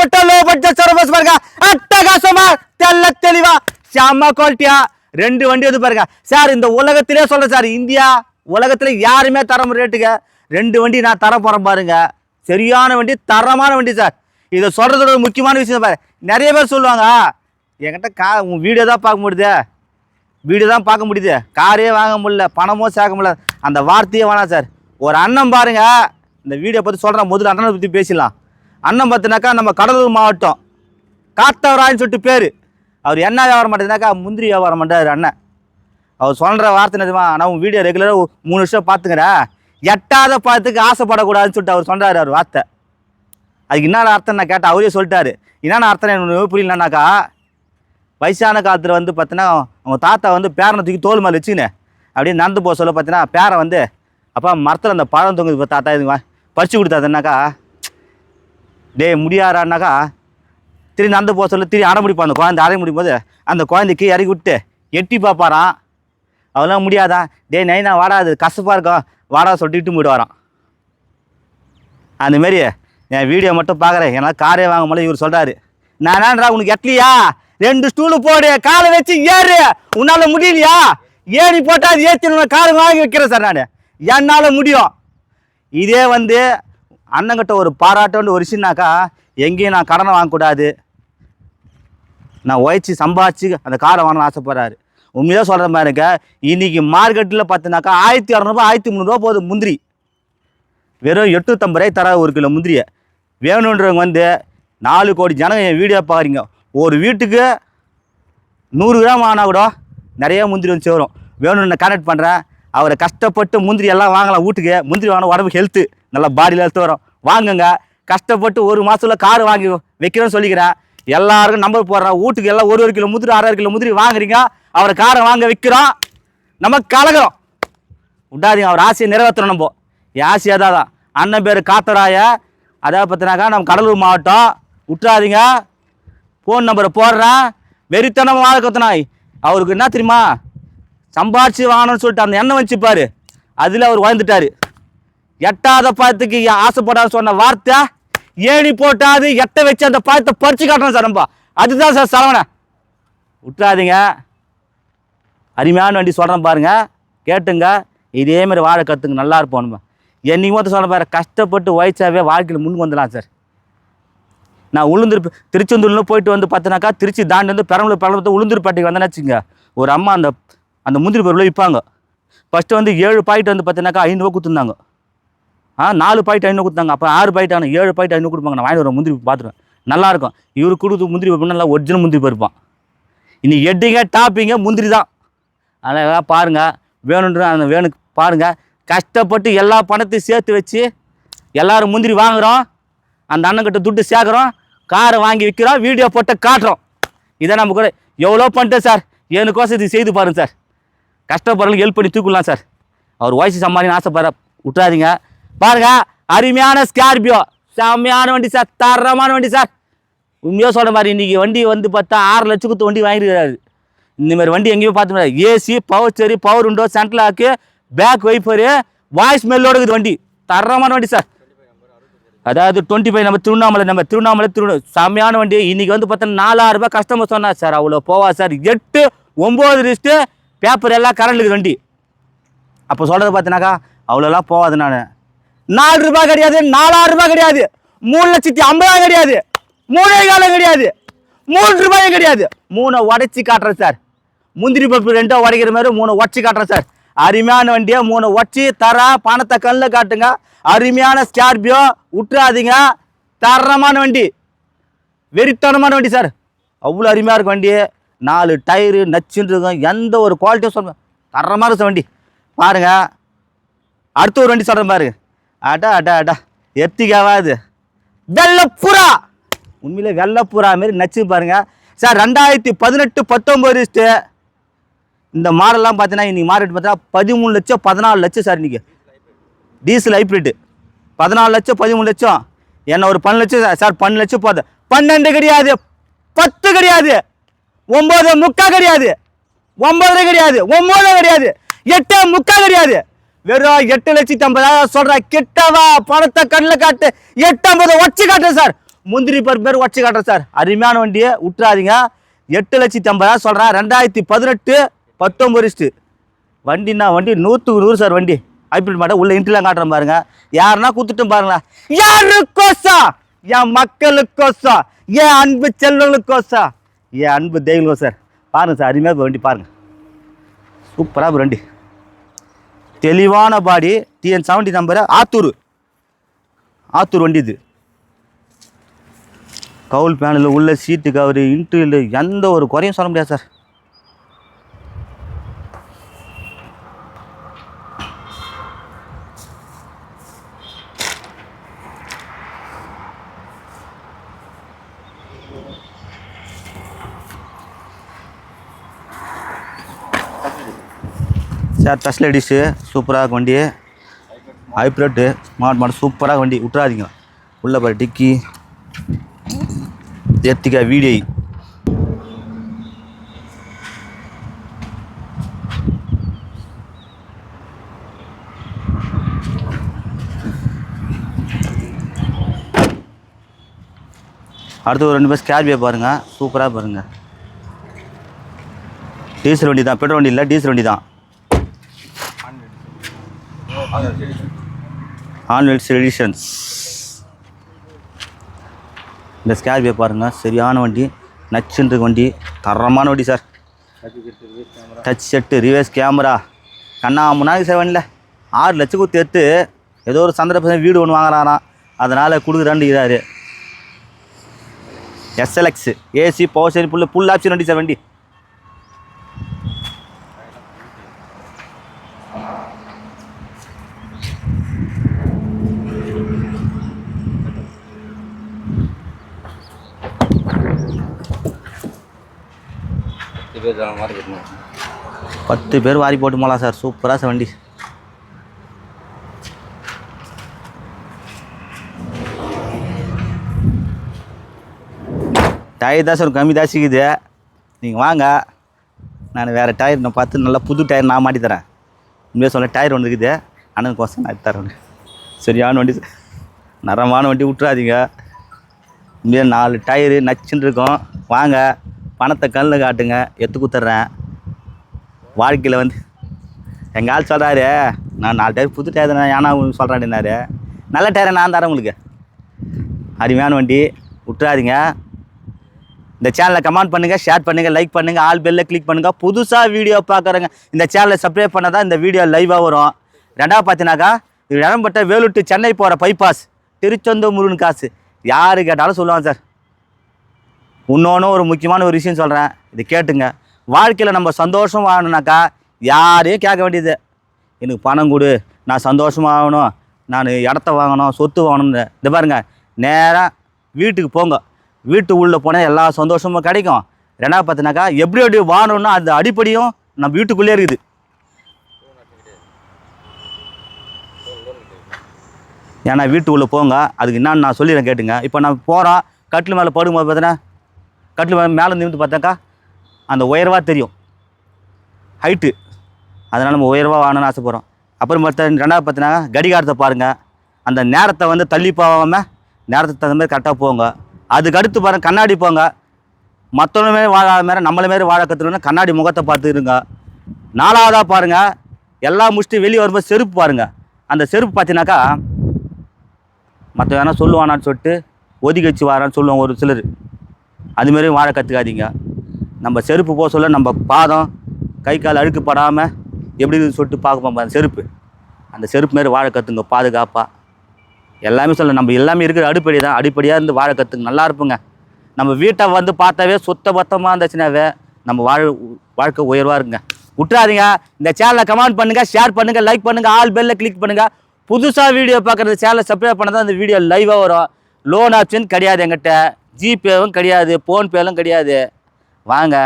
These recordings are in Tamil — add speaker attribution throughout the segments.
Speaker 1: பெற்ற லோ பட்ஜெட் சர்வஸ் பாருங்க அட்டகாசமா தெல்ல தெளிவா. செம்ம குவாலிட்டியா ரெண்டு வண்டி வந்து பாருங்க. சார் இந்த உலகத்திலே சொல்றேன் சார் இந்தியா உலகத்துல யாருமே தர ரேட்டுங்க ரெண்டு வண்டி நான் தர போறேன் பாருங்க. சரியான வண்டி தரமான வண்டி சார். இதை சொல்றதோட ஒரு முக்கியமான விஷயம் பாரு. நிறைய பேர் சொல்லுவாங்க என்கிட்ட கா உன் வீடியோ தான் பார்க்க முடியுது. வீடு தான் பார்க்க முடியுது. காரே வாங்க முடியல பணமோ சேர்க்க முடியல. அந்த வார்த்தையே வேணாம் சார். ஒரு அண்ணன் பாருங்க இந்த வீடியோ பற்றி சொல்கிறேன் முதல்ல அண்ணனை பற்றி பேசிடலாம். அண்ணன் பார்த்தினாக்கா நம்ம கடலூர் மாவட்டம். காத்தவராயன்னு சொல்லிட்டு பேர். அவர் என்ன வியாபாரம் பண்ணுறதுனாக்கா முந்திரி வியாபாரம் பண்ணுறாரு அண்ணன். அவர் சொல்கிற வார்த்தை நிஜமா நான் உன் வீடியோ ரெகுலராக மூணு வருஷம் பார்த்துக்கிறேன் எட்டாத பார்த்துக்கு ஆசைப்படக்கூடாதுன்னு சொல்லிட்டு அவர் சொல்கிறாரு அவர் வார்த்தை. அதுக்கு என்னென்ன அர்த்தம் நான் கேட்டேன். அவரே சொல்லிட்டாரு. என்னென்ன அர்த்தம் எனக்கு புரியலனாக்கா வயசான காலத்தில் வந்து பார்த்தீங்கன்னா அவங்க தாத்தா வந்து பேரனை தூக்கி தோல் மேலே வச்சுக்கினேன் அப்படியே நடந்து போக சொல்ல பார்த்தீங்கன்னா பேரை வந்து அப்பா மரத்தில் அந்த பழம் தொங்குது இப்போ தாத்தா இது பறிச்சு கொடுத்தாதுனாக்கா டேய் முடியாரான்னாக்கா திரும்பி நடந்து போக சொல்ல திரும்பி அடை முடிப்பான் அந்த குழந்தை. அடை முடியும் போது அந்த குழந்தைக்கு இறக்கி விட்டு எட்டி பார்ப்பாரான் அதெல்லாம் முடியாதா? டேய் நைனா வாடா அது கசப்பாக இருக்கும். வாடா சொல்லிட்டு இட்டு போயிட்டு அந்த மாரி என் வீடியோ மட்டும் பார்க்குறேன். என்னால் காரே வாங்க முடியல இவர் சொல்கிறாரு நானான்றா உனக்கு எட்லியா ரெண்டு ஸ்டூலு போடு காலை வச்சு ஏறு. உன்னால் முடியலையா? ஏறி போட்டால் அது ஏற்றி காலை வாங்கி வைக்கிறேன் சார் நான். என்னால் முடியும். இதே வந்து அண்ணங்கிட்ட ஒரு பாராட்டோன்னு ஒரு விஷயம்னாக்கா எங்கேயும் நான் கடனை வாங்கக்கூடாது. நான் உழைச்சி சம்பாதிச்சு அந்த காரை வாங்கணும்னு ஆசைப்படுறாரு. உண்மையாக சொல்கிற மாதிரி இருக்க இன்னைக்கு மார்க்கெட்டில் பார்த்தினாக்கா ஆயிரத்தி இரநூறுபா ஆயிரத்தி முந்நூறுரூவா போகுது முந்திரி. வெறும் எட்நூற்றம்பது ரூபாய் தர ஒரு கிலோ முந்திரியை. வேணுன்றவங்க வந்து நாலு கோடி ஜனங்க என் வீடியோ பார்க்குறீங்க ஒரு வீட்டுக்கு நூறு கிராம் ஆனால் கூட நிறைய முந்திரி வந்து சேரும். வேணும்னு நான் கனெக்ட் பண்ணுறேன் அவரை கஷ்டப்பட்டு முந்திரி எல்லாம் வாங்கலாம் வீட்டுக்கு. முந்திரி வாங்கினா உடம்பு ஹெல்த்து நல்லா பாடியில் ஹெல்த்து வரும். வாங்குங்க. கஷ்டப்பட்டு ஒரு மாதத்தில் கார் வாங்கி வைக்கிறேன்னு சொல்லிக்கிறேன். எல்லாருக்கும் நம்பர் போடுறான். வீட்டுக்கு எல்லாம் ஒரு ஒரு கிலோ முந்திரி அரை அரை கிலோ முந்திரி வாங்குறீங்க. அவரை காரை வாங்க வைக்கிறோம். நம்ம கலகிறோம். விடாதீங்க. அவர் ஆசையை நிறைவேற்றணும் நம்ம. என் ஆசையாக தான் தான் அண்ணன் பேர் காத்தராய. அதை பார்த்தினாக்கா நம்ம கடலூர் மாவட்டம். விட்டுறாதீங்க. ஃபோன் நம்பரை போடுறேன். வெறித்தனமாக வாழ்க்கத்தினாய் அவருக்கு என்ன தெரியுமா? சம்பாரிச்சு வாங்கணும்னு சொல்லிட்டு அந்த எண்ணம் வச்சுப்பார் அதில் அவர் வாழ்ந்துட்டாரு. எட்டாத பழத்துக்கு ஆசைப்படாத சொன்ன வார்த்தை ஏணி போட்டாது எட்ட வச்சு அந்த பழத்தை பறித்து காட்டணும் சார் நம்ம. அதுதான் சார் சரவணை விட்டுறாதீங்க. அருமையான வண்டி சொல்கிறேன் பாருங்க. கேட்டுங்க. இதே மாதிரி வாழ கற்றுங்க நல்லா இருப்போம் நம்ம. வந்து மொத்தம் சொல்ல பாரு கஷ்டப்பட்டு உழைச்சாவே வாழ்க்கையில் முன்னுக்கு வந்துடலாம் சார். நான் உளுந்தூர் திருச்செந்தூர்லாம் போயிட்டு வந்து பார்த்தினாக்கா திருச்சி தாண்டி வந்து பெரம்பலூர் பெரம்பலூர் உளுந்தூர்பேட்டைக்கு வந்தேன்னு வச்சுங்க ஒரு அம்மா அந்த அந்த முந்திரி பொருளை விற்பாங்க ஃபஸ்ட்டு வந்து ஏழு பாயிண்ட் வந்து பார்த்தீங்கன்னாக்கா ஐநூறுவா கொடுத்துருந்தாங்க. ஆ நாலு பாயிண்ட் ஐநூறு கொடுத்தாங்க. அப்போ ஆறு பாயிண்ட் ஆனால் ஏழு பாயிண்ட் ஐநூறு கொடுப்பாங்க. நான் வாங்கி வர முந்திரி பார்த்துருவேன் நல்லாயிருக்கும் இவரு கொடுத்து முந்திரி பருப்பு நல்லா ஒரிஜினல் முந்திரி பருப்பான் இனி எட்டிங்க டாப்பிங்க முந்திரி தான். அழகாக பாருங்கள் வேணுன்ற அந்த வேணுக்கு பாருங்கள் கஷ்டப்பட்டு எல்லா பணத்தையும் சேர்த்து வச்சு எல்லோரும் முந்திரி வாங்குகிறோம் அந்த அண்ணன்கிட்ட துட்டு சேர்க்குறோம். காரை வாங்கி விற்கிறோம் வீடியோ போட்டு காட்டுறோம். இதை நம்ம கூட எவ்வளோ பண்ணிட்டேன் சார்? எனக்கோசம் இது செய்து பாருங்கள் சார். கஷ்டப்படுறதுக்கு ஹெல்ப் பண்ணி தூக்கலாம் சார். அவர் வயசு சம்பாதின்னு ஆசைப்படுற விட்டுறாதீங்க. பாருங்க அருமையான ஸ்கார்பியோ செம்மையான வண்டி சார் தரமான வண்டி சார். உண்மையாக சொல்கிற மாதிரி இன்றைக்கி வண்டி வந்து பார்த்தா ஆறு லட்சம் கொடுத்து வண்டி வாங்கிருக்காரு இந்த மாதிரி வண்டி எங்கேயும் பார்த்து முடியாது ஏசி பவர் சரி பவர் உண்டோ சென்ட்லாக்கு பேக் வைப்பரு வாய்ஸ் மெல்லோடு இருக்குது வண்டி. தரமான வண்டி சார். அதாவது டுவெண்ட்டி ஃபைவ் நம்ம திருவண்ணாமலை நம்ம திருவண்ணாமலை திரு செம்மையான வண்டி. இன்றைக்கி வந்து பார்த்தா நாலாயிரரூபா கஸ்டமர் சொன்னார். சார் அவ்வளோ போவா சார். எட்டு ஒம்பது லிஸ்ட்டு பேப்பர் எல்லாம் கரண்ட்டுக்கு வண்டி. அப்போ சொல்கிறது பார்த்தினாக்கா அவ்வளோலாம் போகாது நான். நாலு ரூபாய் கிடையாது நாலாயிரம் ரூபாய் கிடையாது மூணு லட்சத்தி ஐம்பதாயிரம் கிடையாது மூணே காலம் கிடையாது மூணு ரூபாயும் கிடையாது. மூணை உடச்சி காட்டுறேன் சார். முந்திரி பருப்பு ரெண்டோ உடைக்கிற மாதிரி மூணு உடச்சி காட்டுறேன் சார். அருமையான வண்டியை மூணு உடச்சி தர பணத்தை கண்ணில் காட்டுங்க. அருமையான ஸ்கார்பியோ விட்டுறாதீங்க தரமான வண்டி. வெறித்தனமான வண்டி சார். அவ்வளோ அருமையாக இருக்கும் வண்டி நாலு டயரு நச்சுன்னு இருக்கும் எந்த ஒரு குவாலிட்டியும் சொல்லுவேன் தரமாக இருக்கும் வண்டி. பாருங்க. அடுத்த ஒரு வண்டி சொல்கிறேன் பாருங்க அடா அடா அடா. எத்திக்காவாது வெள்ளப்புறா! உண்மையிலே வெள்ளப்புறா மாரி நச்சு பாருங்கள் சார் ரெண்டாயிரத்தி பதினெட்டு பத்தொம்பது லிஸ்ட்டு இந்த மாடல்லாம் பார்த்தீங்கன்னா இன்றைக்கி மார்க்கெட் பார்த்தா பதிமூணு லட்சம் பதினாலு லட்சம் சார் இன்னைக்கு. Diesel hybrid. பதினாலு லட்சம் பதிமூணு லட்சம். என்ன ஒரு பன்னெண்டு லட்சம்? சார், பன்னெண்டு லட்சம் போதும். பன்னெண்டு கிடையாது. பத்து கிடையாது. ஒம்பது முக்கா கிடையாது. ஒம்பது கிடையாது. ஒம்பது கிடையாது. எட்டு முக்கா கிடையாது. வெறும் எட்டு லட்சத்தி ஐம்பதாயிரம் சொல்ற. கிட்டவா? பணத்தை கண்ணில் காட்டு. எட்டு ஐம்பது ஒச்சு காட்டுறேன் சார். முந்திரி பருப்பு பேர் ஒச்சு காட்டுறேன் சார். அருமையான வண்டியை விட்டுறாதீங்க. எட்டு லட்சத்தி ஐம்பதாயிரம் சொல்கிறேன் ரெண்டாயிரத்தி பதினெட்டு பத்தொம்பது வண்டின்னா வண்டி நூற்றுக்கு நூறு சார் வண்டி. ஹைப்ரிட் மாட்டை உள்ள இன்ட்ரிலாம் காட்டுறேன் பாருங்க. யாருன்னா கூத்துட்டும் பாருங்களேன். யாருக்கோசம் என் மக்களுக்கோசம் என் அன்பு செல்வங்களுக்கோசா? என் அன்பு தெய்வங்களும் சார். பாருங்கள் சார் அருமையாக வண்டி பாருங்கள் சூப்பராக வண்டி. தெளிவான body TN seventy number Attur. Attur வண்டி இது. கவுல் பேனலு உள்ள சீட்டு கவரு இன்ட்ரில் எந்த ஒரு குறையும் சொல்ல முடியாது சார். சார் டச் லேடிஸு சூப்பராக வண்டி ஹைப்ரிட்டு ஸ்மார்ட் மாடல் சூப்பராக வண்டி. விட்றாதீங்க உள்ள பாரு டிக்கி. எத்திக்கா வீடியோ. அடுத்து ஒரு ரெண்டு பேர் ஸ்கார்பியோ பாருங்கள் சூப்பராக பாருங்கள் டீசல் வண்டி தான் பெட்ரோல் வண்டி இல்லை டீசல் வண்டி தான். ஆன்வெல்ஸ் எடிஷன்ஸ் இந்த ஸ்கேர்பியோ பாருங்கள் சரியான வண்டி நச்சுன்ற வண்டி தரமான வண்டி sir touch set reverse camera கண்ணா முன்னாடி சார் வண்டியில் ஆறு லட்சம் கொடுத்து எடுத்து ஏதோ ஒரு சந்தர்ப்பம் வீடு ஒன்று வாங்குறாராம். அதனால் கொடுக்குறான்னு இதாரு SLX AC power steering full full option வண்டி சார் வண்டி. பத்து பேர் வாரி போட்டு போகலாம் சார். சூப்பராக சார் வண்டி. டயர் தான் சார் கம்மி தான் சிக்குது. நீங்கள் வாங்க. நான் வேறு டயர் நான் பார்த்து நல்லா புது டயர் நான் மாட்டி தரேன். உண்மையாக சொல்ல டயர் ஒன்று இருக்குது. அண்ணனுக்கோசம் நான் தரேன். சரியான வண்டி நரமான வண்டி விட்றாதீங்க உண்மையாக நாலு டயரு நச்சுன்னு இருக்கும். வாங்க. பணத்தை கண்ணில் காட்டுங்க எத்து குத்துறேன். வாழ்க்கையில் வந்து எங்கள் ஆள் சொல்கிறாரு நான் நாலு டயர் புது டயர் தான் ஏன்னா சொல்கிறேன்னாரு நல்ல டயரை நான் தரேன் உங்களுக்கு. அருமையான வண்டி விட்டுறாதீங்க இந்த சேனலை கமெண்ட் பண்ணுங்கள் ஷேர் பண்ணுங்கள் லைக் பண்ணுங்கள் ஆல் பெல்லில் கிளிக் பண்ணுங்கள் புதுசாக வீடியோ பார்க்குறேங்க இந்த சேனலை சப்ஸ்கிரைப் பண்ணால் தான் இந்த வீடியோ லைவாக வரும். ரெண்டாவது பார்த்தீங்கன்னாக்கா இது இடம்பட்ட வேலூர் to சென்னை போகிற பைபாஸ் திருச்செந்தூர் முருகன் காசு. யார் கேட்டாலும் சொல்லுவாங்க சார். இன்னொன்று ஒரு முக்கியமான ஒரு விஷயம் சொல்கிறேன் இது கேட்டுங்க. வாழ்க்கையில் நம்ம சந்தோஷம் வாழணுனாக்கா யாரையும் கேட்க வேண்டியது எனக்கு பணம் கொடு நான் சந்தோஷமாக ஆகணும் நான் இடத்த வாங்கணும் சொத்து வாங்கணும்னு. இந்த பாருங்க. நேராக வீட்டுக்கு போங்க. வீட்டு உள்ளே போனால் எல்லா சந்தோஷமும் கிடைக்கும். ரெண்டாவது பார்த்தினாக்கா எப்படி எப்படி வாழணும்னா அது அடிப்படையும் நம்ம வீட்டுக்குள்ளே இருக்குது. ஏன்னா வீட்டு உள்ளே போங்க. அதுக்கு என்னன்னு நான் சொல்லிடுறேன் கேட்டுங்க. இப்போ நான் போகிறோம் கட்டில் மேலே படுக்கும்போது பார்த்தீங்கன்னா கட்டில் மேலே மேலே நிமிந்து பார்த்தாக்கா அந்த உயர்வாக தெரியும். ஹைட்டு அதனால் நம்ம உயர்வாக வாங்கணும்னு ஆசைப்படுறோம். அப்புறம் பார்த்தா ரெண்டாவது பார்த்தீங்கன்னா கடிகாரத்தை பாருங்கள் அந்த நேரத்தை வந்து தள்ளி போகாமல் நேரத்துக்கு தகுந்த மாதிரி கரெக்டாக போங்க. அதுக்கு அடுத்து கண்ணாடி போங்க. மற்றவங்க மாரி வாழாத மாரி நம்மள மாரி வாழ கற்றுக்கணும்னா கண்ணாடி முகத்தை பார்த்துருங்க நாலாவதாக பாருங்கள் எல்லா முடிச்சுட்டு வெளியே வரும்போது செருப்பு பாருங்கள் அந்த செருப்பு பார்த்தீங்கன்னாக்கா மற்ற வேணால் சொல்லுவானான்னு சொல்லிட்டு ஒதுக்கி வச்சு வாரான்னு சொல்லுவாங்க ஒரு சிலர். அதுமாரி வாழ கற்றுக்காதீங்க நம்ம செருப்பு போக சொல்ல நம்ம பாதம் கை கால் அழுக்கு படாமல் எப்படி சொல்லிட்டு பார்க்க அந்த செருப்பு. அந்த செருப்பு மாரி வாழ கற்றுங்க பாதுகாப்பாக எல்லாமே சொல்ல நம்ம எல்லாமே இருக்கிற அடிப்படை தான். அடிப்படையாக இருந்து வாழ கற்றுங்க நல்லா இருப்புங்க. நம்ம வீட்டை வந்து பார்த்தாவே சுத்த பத்தமாக இருந்துச்சுனாவே நம்ம வாழ் வாழ்க்கை உயர்வாக இருங்க விட்டுறாதீங்க. இந்த சேனலை கமெண்ட் பண்ணுங்கள் ஷேர் பண்ணுங்கள் லைக் பண்ணுங்கள் ஆல் பெல்லில் கிளிக் பண்ணுங்கள் புதுசாக வீடியோ பார்க்குறது சேனலை சப்ஸ்கிரைப் பண்ணால் தான் அந்த வீடியோ லைவாக வரும். லோன் ஆப்ஷன் கிடையாது எங்கிட்ட ஜிபேவும் கிடையாது ஃபோன்பேலும் கிடையாது. வாங்க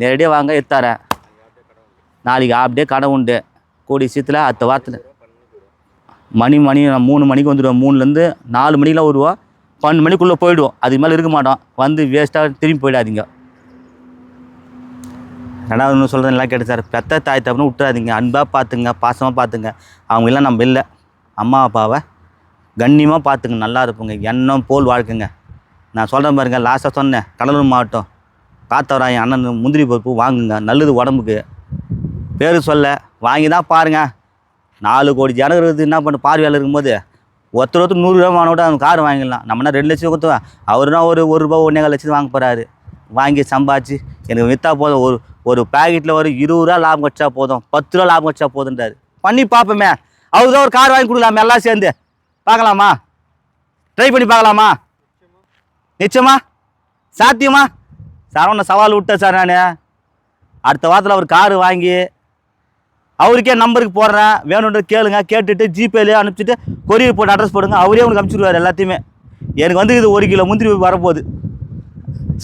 Speaker 1: நேரடியாக வாங்க எடுத்தாரேன் நாளைக்கு அப்படியே கடை உண்டு. கூடி சீத்தில் அடுத்த வாரத்தில் மணி மணி நான் மூணு மணிக்கு வந்துடுவோம். மூணுலேருந்து நாலு மணிக்கெலாம் வருவோம். பன்னெண்டு மணிக்குள்ளே போயிடுவோம். அதுக்கு மேலே இருக்க மாட்டோம். வந்து வேஸ்ட்டாக திரும்பி போயிடாதீங்க. ரெண்டாவது ஒன்று சொல்கிறது நல்லா கேட்டு சார் பெத்த தாய் தப்புன்னு விட்டுறாதீங்க. அன்பாக பார்த்துங்க பாசமாக பார்த்துங்க அவங்க எல்லாம் நம்ம இல்லை. அம்மா அப்பாவை கண்ணியமாக பார்த்துங்க நல்லா இருப்போங்க. எண்ணம் போல் வாழ்க்கைங்க. நான் சொல்கிறேன் பாருங்க லாஸ்ட்டாக சொன்னேன். கடலூர் மாவட்டம். காத்தவராயன் அண்ணன் முந்திரி பருப்பு வாங்குங்க. நல்லது உடம்புக்கு. பேர் சொல்ல வாங்கி தான் பாருங்க. நாலு கோடி ஜனம் இருக்குது. என்ன பண்ண பார்வையாளர் இருக்கும்போது ஒருத்தர் ஒருத்தர் நூறுரூவா வாங்கினா அவன் கார் வாங்கிடலாம். நம்மனா ரெண்டு லட்சம் கொடுத்துவேன் அவருனா ஒரு ஒரு ரூபா ஒன்றே கால் லட்சம் வாங்க போகிறாரு வாங்கி சம்பாதிச்சு எனக்கு விற்றா போதும். ஒரு ஒரு பேக்கெட்டில் ஒரு இருபது ரூபா லாபம் கட்சா போதும். பத்து ரூபா லாபம் கட்சா போதுன்றாரு பண்ணி பார்ப்போமே. அவருக்கு தான் ஒரு கார் வாங்கி கொடுக்கலாமே எல்லாம் சேர்ந்து. பார்க்கலாமா? ட்ரை பண்ணி பார்க்கலாமா? நிச்சயமா? சாத்தியமா? சார் ஒன்று சவால் விட்டேன் சார் நான். அடுத்த வாரத்தில் அவர் காரு வாங்கி அவருக்கே நம்பருக்கு போடுறேன். வேணுன்றது கேளுங்க. கேட்டுட்டு ஜிபேலேயே அனுப்பிச்சிட்டு கொரியர் போட்டு அட்ரஸ் போடுங்க. அவரே உனக்கு அனுப்பிச்சிடுவார் எல்லாத்தையுமே. எனக்கு வந்து இது ஒரு கிலோ முந்திரி வரப்போகுது.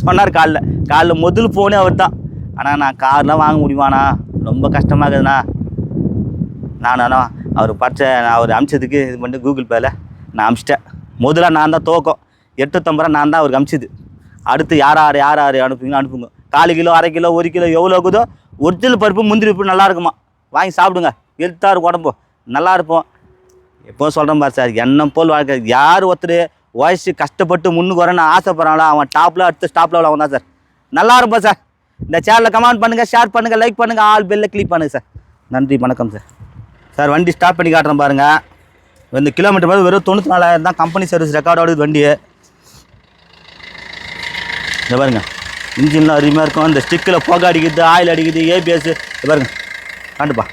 Speaker 1: சொன்னார் காலைல. காலைல முதல் ஃபோனே அவர் தான் ஆனால் நான் கார்லாம் வாங்க முடியுமாண்ணா? ரொம்ப கஷ்டமாக இருக்குதுண்ணா. நான் அவர் பச்சை நான் அவர் அமிச்சதுக்கு இது பண்ணிட்டு கூகுள் பேல நான் அமிச்சிட்டேன். முதல்ல நான் தான் தோக்கம் எட்டுத்தொம்பது ரூபா நான் தான் அவருக்கு அமிச்சிது அடுத்து யார் யார் யார் யார் அனுப்புவீங்களோ அனுப்புங்க. காலு கிலோ அரை கிலோ ஒரு கிலோ எவ்வளோ இருக்குதோ ஒரிஜினல் பருப்பு முந்திரி பருப்பு நல்லா இருக்குமா? வாங்கி சாப்பிடுங்க. ஹெல்த்தாக இருக்கும் உடம்பு. நல்லா இருப்போம். எப்போ சொல்கிறேன் பாரு சார் என்ன போல் வாழ்க்கை. யார் ஒருத்தர் வயசு கஷ்டப்பட்டு முன்னுக்கு வரேன்னு ஆசைப்படுறாங்களோ அவன் டாப்பில் அடுத்த ஸ்டாப்பில் அவன் தான் சார். நல்லா இருப்போம் சார். இந்த சேனலில் கமெண்ட் பண்ணுங்கள் ஷேர் பண்ணுங்கள் லைக் பண்ணுங்கள் ஆல் பெல்லில் கிளிக் பண்ணுங்கள் சார். நன்றி வணக்கம் சார். சார் வண்டி ஸ்டார்ட் பண்ணி காட்டுறேன் பாருங்கள் இந்த கிலோமீட்டர் மேலே வெறும் தொண்ணூற்றி நாலாயிரம் தான் கம்பெனி சர்வீஸ் ரெக்கார்டோட வண்டி. இந்த பாருங்க. இன்ஜின்லாம் அருமையாக இருக்கும். இந்த ஸ்டிக்கில் புகை அடிக்குது ஆயில் அடிக்குது ஏபிஎஸ் இது பாருங்க. காண்டுப்பா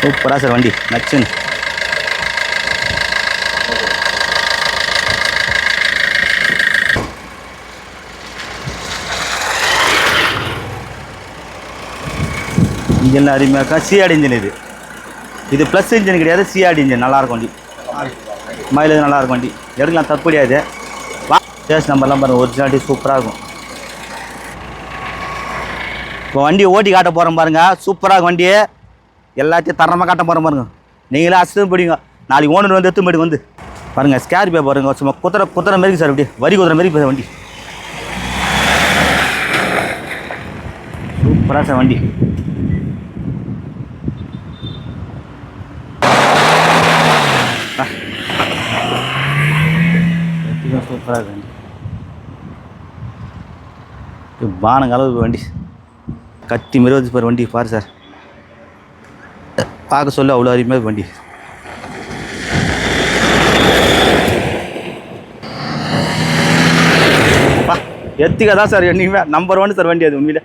Speaker 1: சூப்பராக சார் வண்டி. நச்சுன்னு இன்ஜின்லாம் அருமையாக இருக்கா சிஆடி இன்ஜின் இது. இது ப்ளஸ் இன்ஜின் கிடையாது சிஆர்டி இன்ஜின் நல்லாயிருக்கும் வண்டி. மைலேஜ் நல்லாயிருக்கும் வண்டி. எடுக்கலாம் தப்பு வா சேஸ் நம்பர்லாம் பாருங்கள் ஒரிஜினாலிட்டி சூப்பராக இருக்கும். இப்போ வண்டி ஓட்டி காட்ட போகிறோம் பாருங்க. சூப்பராக இருக்கும் வண்டி. எல்லாத்தையும் தரமாக காட்ட போகிறோம் பாருங்க. நீங்களே அசிஸ்டம் பிடிங்க. நாளைக்கு ஓனர் வந்து எடுத்து போய்ட்டு வந்து. பாருங்கள் ஸ்கேர்பியோ பாருங்க. சும்மா குத்துற குத்துற மாரி சார் அப்படியே வரி குத்துற மாரி வண்டி. சூப்பராக சார் வண்டி. சூப்பராக இருக்கு. வண்டி பானங்க அளவுக்கு வண்டி. கத்தி மிருவது வந்து வண்டி பாரு சார். பார்க்க சொல்ல அவ்வளோ அருமையாக வண்டி. பா எத்திக்கா தான் சார் என்னைக்குமே நம்பர் ஒன் சார் வண்டி அது உண்மையிலே.